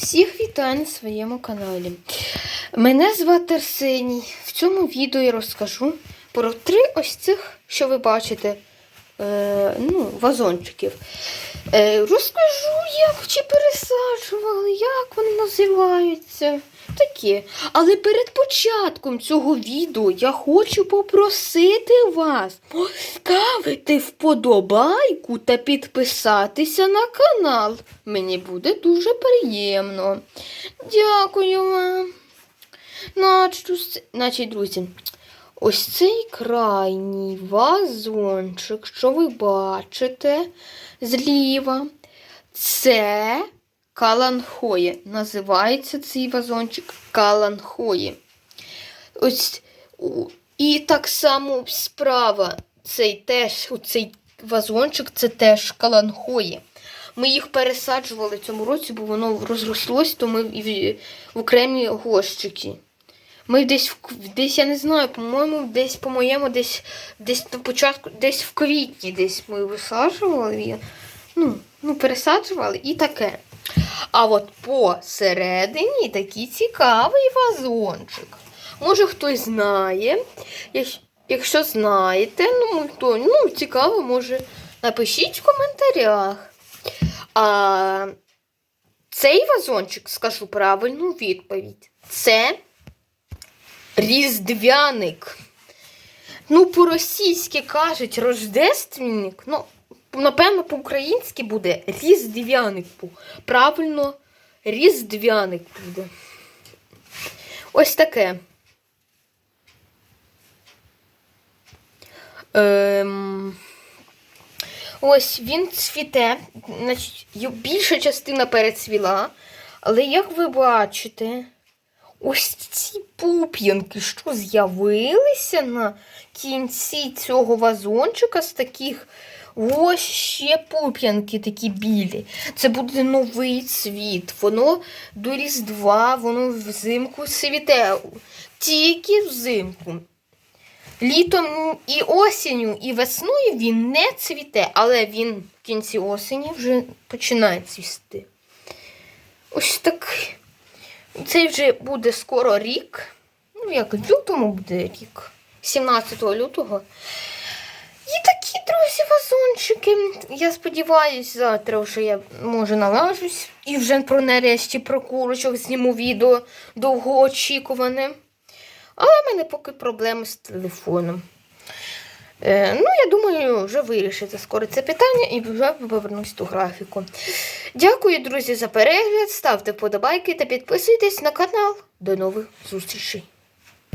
Всіх вітаю на своєму каналі. Мене звати Арсеній. В цьому відео я розкажу про три ось цих, що ви бачите, е, ну, вазончиків. Е, розкажу, як чи пересаджували, як вони називаються. Таке. Але перед початком цього відео я хочу попросити вас поставити вподобайку та підписатися на канал. Мені буде дуже приємно. Дякую вам. Значить, друзі, ось цей крайній вазончик, що ви бачите зліва, це каланхоє. Називається цей вазончик каланхоє. Ось і так само справа цей теж, оцей вазончик, це теж каланхоє. Ми їх пересаджували цьому році, бо воно розрослось, то ми в окремі горщики. Ми десь десь, я не знаю, по-моєму, десь по-моєму, десь десь на початку, десь в квітні десь ми висаджували. Ну, ну, пересаджували і таке. А от посередині такий цікавий вазончик. Може, хтось знає. Якщо- знаєте, ну, то ну, цікаво, може, напишіть в коментарях. А цей вазончик, скажу правильну відповідь. Це різдвяник. Ну, по-російськи кажуть рождественник. Ну, напевно, по-українськи буде різдвяник. Правильно, різдвяник буде. Ось таке. Ем... Ось він цвіте, значить, більша частина перецвіла, але як ви бачите, ось ці пуп'янки, що з'явилися на кінці цього вазончика з таких ось ще пуп'янки такі білі. Це буде новий цвіт. Воно до Різдва, воно взимку цвіте. Тільки взимку. Літом і осінню, і весною він не цвіте, але він в кінці осені вже починає цвісти. Ось так. Цей вже буде скоро рік. Ну, як в лютому буде рік. 17 лютого. І такі, друзі, вазончики. Я сподіваюся, завтра вже я може налажусь. І вже про нарешті про курочок зніму відео довгоочікуване. Але в мене поки проблеми з телефоном. Е, ну, я думаю, вже вирішиться скоро це питання і вже повернусь до графіку. Дякую, друзі, за перегляд. Ставте вподобайки та підписуйтесь на канал. До нових зустрічей!